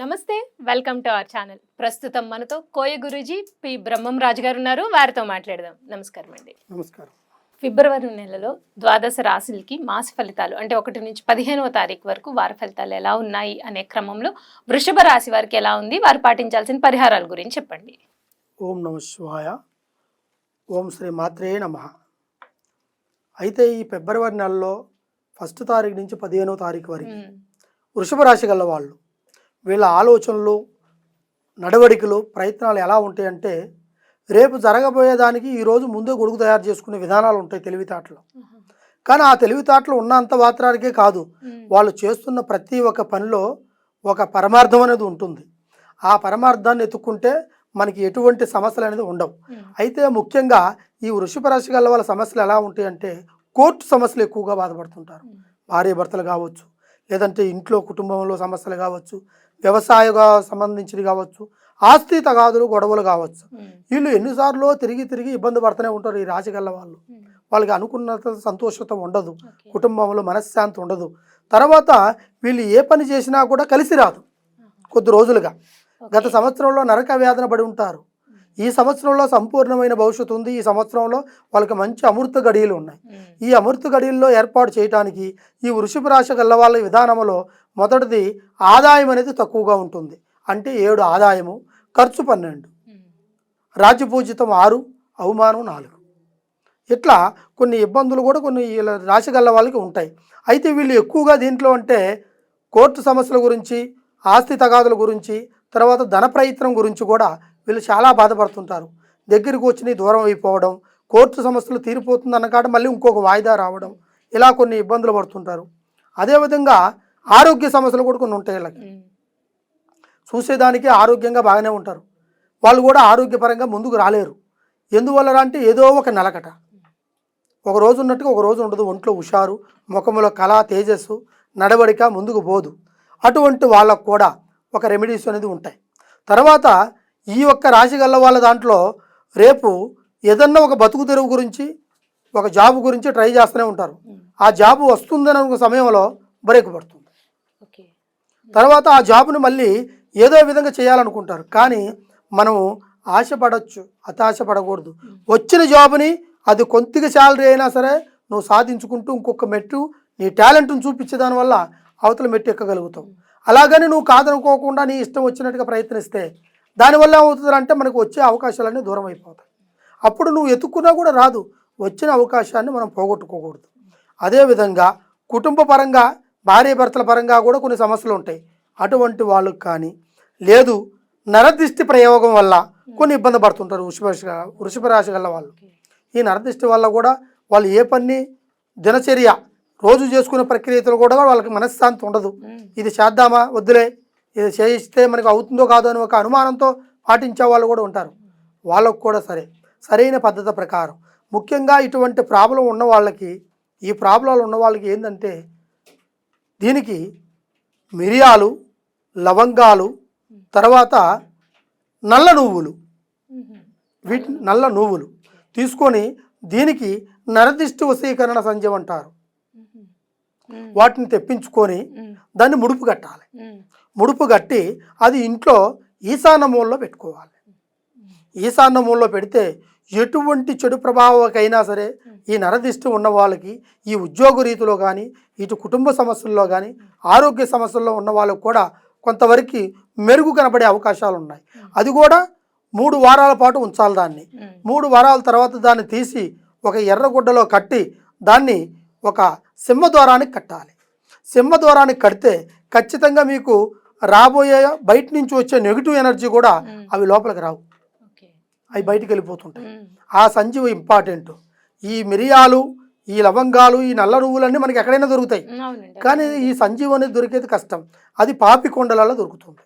నమస్తే welcome to our channel. ప్రస్తుతం మనతో కోయ గురూజీ పి బ్రహ్మం రాజు గారు ఉన్నారు వారితో మాట్లాడదాం. నమస్కారం అండి. నమస్కారం. ఫిబ్రవరి నెలలో ద్వాదశ రాశులకి మాస ఫలితాలు అంటే ఒకటి నుంచి పదిహేనవ తారీఖు వరకు వారి ఫలితాలు ఎలా ఉన్నాయి అనే క్రమంలో వృషభ రాశి వారికి ఎలా ఉంది వారు పాటించాల్సిన పరిహారాల గురించి చెప్పండి. ఓం నమ శివాయ ఓం శ్రీ మాత్రే నమ. అయితే ఈ ఫిబ్రవరి నెలలో ఫస్ట్ తారీఖు నుంచి పదిహేనవ తారీఖు వరకు వృషభ రాశి గల వాళ్ళు వీళ్ళ ఆలోచనలు నడవడికలు ప్రయత్నాలు ఎలా ఉంటాయంటే రేపు జరగబోయేదానికి ఈరోజు ముందే గొడుగు తయారు చేసుకునే విధానాలు ఉంటాయి తెలివితేటలు. కానీ ఆ తెలివితేటలు ఉన్నంత మాత్రానికే కాదు. వాళ్ళు చేస్తున్న ప్రతి ఒక్క పనిలో ఒక పరమార్థం అనేది ఉంటుంది. ఆ పరమార్థాన్ని ఎత్తుక్కుంటే మనకి ఎటువంటి సమస్యలు అనేది ఉండవు. అయితే ముఖ్యంగా ఈ వృషభ రాశి గల వాళ్ళ సమస్యలు ఎలా ఉంటాయంటే కోర్టు సమస్యలు ఎక్కువగా బాధపడుతుంటారు. భార్య భర్తలు కావచ్చు లేదంటే ఇంట్లో కుటుంబంలో సమస్యలు కావచ్చు వ్యవసాయగా సంబంధించినవి కావచ్చు ఆస్తి తగాదులు గొడవలు కావచ్చు. వీళ్ళు ఎన్నిసార్లు తిరిగి తిరిగి ఇబ్బంది పడుతూనే ఉంటారు ఈ రాశి గల వాళ్ళు వాళ్ళకి అనుకున్నంత సంతోషత ఉండదు. కుటుంబంలో మనశ్శాంతి ఉండదు. తర్వాత వీళ్ళు ఏ పని చేసినా కూడా కలిసి రాదు కొద్ది రోజులుగా. గత. సంవత్సరంలో నరక వేదన పడి ఉంటారు. ఈ సంవత్సరంలో సంపూర్ణమైన భవిష్యత్తు ఉంది. ఈ సంవత్సరంలో వాళ్ళకి మంచి అమృత గడియలు ఉన్నాయి. ఈ అమృత గడియల్లో ఏర్పాటు చేయడానికి ఈ వృషభ రాశి గల్ల వాళ్ళ విధానంలో మొదటిది ఆదాయం అనేది తక్కువగా ఉంటుంది. అంటే ఏడు ఆదాయము ఖర్చు పన్నెండు. రాజ్యపూజితం ఆరు అవమానం నాలుగు. ఇట్లా కొన్ని ఇబ్బందులు కూడా కొన్ని వీళ్ళ రాశి గల్ల వాళ్ళకి ఉంటాయి. అయితే వీళ్ళు ఎక్కువగా దీంట్లో అంటే కోర్టు సమస్యల గురించి ఆస్తి తగాదుల గురించి తర్వాత ధన ప్రయత్నం గురించి కూడా వీళ్ళు చాలా బాధపడుతుంటారు. దగ్గరికి వచ్చి దూరం అయిపోవడం కోర్టు సమస్యలు తీరిపోతుంది అన్నకాడ మళ్ళీ ఇంకొక వాయిదా రావడం ఇలా కొన్ని ఇబ్బందులు పడుతుంటారు. అదేవిధంగా ఆరోగ్య సమస్యలు కూడా కొన్ని ఉంటాయి వీళ్ళకి. చూసేదానికి ఆరోగ్యంగా బాగానే ఉంటారు. వాళ్ళు కూడా ఆరోగ్యపరంగా ముందుకు రాలేరు. ఎందువల్ల అంటే ఏదో ఒక నెలకట. ఒక రోజు ఉన్నట్టుగా ఒక రోజు ఉండదు. ఒంట్లో హుషారు ముఖములో కళ తేజస్సు నడవడిక ముందుకు పోదు. అటువంటి వాళ్ళకు కూడా ఒక రెమెడీస్ అనేది ఉంటాయి. తర్వాత ఈ ఒక్క రాశి గల్ల వాళ్ళ దాంట్లో రేపు ఏదన్నా ఒక బతుకు తెరువు గురించి ఒక జాబ్ గురించి ట్రై చేస్తూనే ఉంటారు. ఆ జాబ్ వస్తుందని అనుకున్న సమయంలో బ్రేక్ పడుతుంది. తర్వాత ఆ జాబ్ను మళ్ళీ ఏదో విధంగా చేయాలనుకుంటారు. కానీ మనము ఆశపడచ్చు అతాశ పడకూడదు వచ్చిన జాబ్ని అది కొద్దిగా శాలరీ అయినా సరే నువ్వు సాధించుకుంటూ ఇంకొక మెట్టు నీ టాలెంట్ను చూపించే దానివల్ల అవతల మెట్టు ఎక్కగలుగుతావు. అలాగని నువ్వు కాదనుకోకుండా నీ ఇష్టం వచ్చినట్టుగా ప్రయత్నిస్తే దానివల్ల ఏమవుతుంది అంటే మనకు వచ్చే అవకాశాలన్నీ దూరం అయిపోతాయి. అప్పుడు నువ్వు ఎత్తుకున్నా కూడా రాదు. వచ్చిన అవకాశాన్ని మనం పోగొట్టుకోకూడదు. అదేవిధంగా కుటుంబ పరంగా భార్య భర్తల పరంగా కూడా కొన్ని సమస్యలు ఉంటాయి. అటువంటి వాళ్ళకి కానీ లేదు నరదిష్టి ప్రయోగం వల్ల కొన్ని ఇబ్బంది పడుతుంటారు వృషభ వృషభ రాశి గల వాళ్ళు. ఈ నరదిష్టి వల్ల కూడా వాళ్ళు ఏ పని దినచర్య రోజు చేసుకునే ప్రక్రియతో కూడా వాళ్ళకి మనశ్శాంతి ఉండదు. ఇది చేద్దామా? వద్దులే. ఇది చేయిస్తే మనకు అవుతుందో కాదో అని ఒక అనుమానంతో పాటించే వాళ్ళు కూడా ఉంటారు. వాళ్ళకు కూడా సరే. సరైన పద్ధతి ప్రకారం. ముఖ్యంగా ఇటువంటి ప్రాబ్లం ఉన్న వాళ్ళకి ఈ ప్రాబ్లాలు ఉన్న వాళ్ళకి ఏంటంటే దీనికి మిరియాలు లవంగాలు తర్వాత నల్ల నువ్వులు. వీటి నల్ల నువ్వులు తీసుకొని దీనికి నరదిష్టి వశీకరణ సంజయం అంటారు వాటిని తెప్పించుకొని దాన్ని ముడుపు కట్టాలి. ముడుపు కట్టి అది ఇంట్లో ఈశాన్య మూలలో పెట్టుకోవాలి. ఈశాన్య మూలలో పెడితే ఎటువంటి చెడు ప్రభావకైనా సరే ఈ నరదిష్టి ఉన్న వాళ్ళకి ఈ ఉద్యోగ రీతిలో కానీ ఇటు కుటుంబ సమస్యల్లో కానీ ఆరోగ్య సమస్యల్లో ఉన్న వాళ్ళకు కూడా కొంతవరకు మెరుగు కనబడే అవకాశాలు ఉన్నాయి. అది కూడా మూడు వారాల పాటు ఉంచాలి దాన్ని. మూడు వారాల తర్వాత దాన్ని తీసి ఒక ఎర్రగుడ్డలో కట్టి దాన్ని ఒక సింహద్వారానికి కట్టాలి. సింహద్వారానికి కడితే ఖచ్చితంగా మీకు రాబోయే బయట నుంచి వచ్చే నెగిటివ్ ఎనర్జీ కూడా అవి లోపలికి రావు. అవి బయటికి వెళ్ళిపోతుంటాయి. ఆ సంజీవ ఇంపార్టెంట్ ఈ మిరియాలు ఈ లవంగాలు ఈ నల్ల నువ్వులన్నీ మనకి ఎక్కడైనా దొరుకుతాయి. కానీ ఈ సంజీవం అనేది దొరికేది కష్టం. అది పాపి కొండలలో దొరుకుతుంది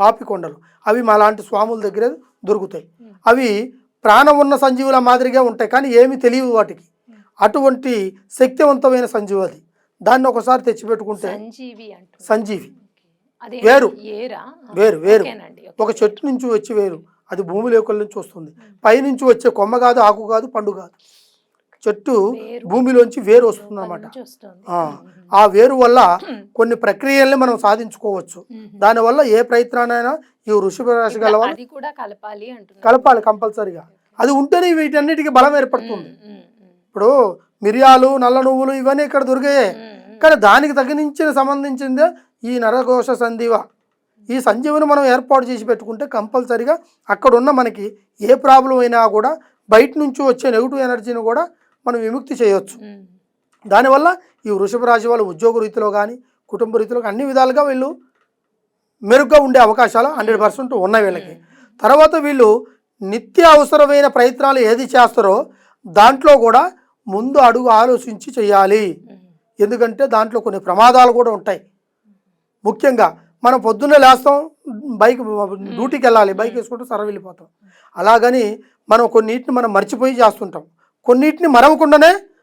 పాపి కొండలు. అవి మా లాంటి స్వాముల దగ్గర దొరుకుతాయి. అవి ప్రాణం ఉన్న సంజీవుల మాదిరిగా ఉంటాయి కానీ ఏమీ తెలియవు వాటికి. అటువంటి శక్తివంతమైన సంజీవి అది. దాన్ని ఒకసారి తెచ్చిపెట్టుకుంటే సంజీవి వేరు. వేరు వేరు. ఒక చెట్టు నుంచి వచ్చి వేరు. అది భూమి లోకల నుంచి వస్తుంది. పైనుంచి వచ్చే కొమ్మ కాదు ఆకు కాదు పండు కాదు. చెట్టు. భూమిలోంచి వేరు వస్తుంది. అనమాట ఆ వేరు వల్ల కొన్ని ప్రక్రియల్ని మనం సాధించుకోవచ్చు. దానివల్ల ఏ ప్రయత్నానైనా ఈ వృషభ రాశి గల కలపాలి కలపాలి కంపల్సరిగా. అది ఉంటేనే వీటన్నిటికీ బలం ఏర్పడుతుంది. ఇప్పుడు మిరియాలు నల్ల నువ్వులు ఇవన్నీ ఇక్కడ దొరికాయే. కానీ దానికి తగినించిన సంబంధించిందే ఈ నరకోశ సంధివ. ఈ సంజీవని మనం ఏర్పాటు చేసి పెట్టుకుంటే కంపల్సరిగా అక్కడ ఉన్న మనకి ఏ ప్రాబ్లం అయినా కూడా బయట నుంచి వచ్చే నెగిటివ్ ఎనర్జీని కూడా మనం విముక్తి చేయొచ్చు. ఉమ్, దానివల్ల ఈ వృషభ రాశి వాళ్ళు ఉద్యోగ రీతిలో కానీ కుటుంబ రీతిలో కానీ అన్ని విధాలుగా వీళ్ళు మెరుగ్గా ఉండే అవకాశాలు హండ్రెడ్ పర్సెంట్ ఉన్నాయి వీళ్ళకి. తర్వాత వీళ్ళు నిత్య అవసరమైన ప్రయత్నాలు ఏది చేస్తారో దాంట్లో కూడా ముందు అడుగు ఆలోచించి చేయాలి. ఎందుకంటే దాంట్లో కొన్ని ప్రమాదాలు కూడా ఉంటాయి. ముఖ్యంగా మనం పొద్దున్నే లేస్తాం బైక్ డ్యూటీకి వెళ్ళాలి బైక్ వేసుకుంటూ సర వెళ్ళిపోతాం. అలాగని మనం కొన్నిటిని మనం మర్చిపోయి చేస్తుంటాం. కొన్నిటిని మరవకుండానే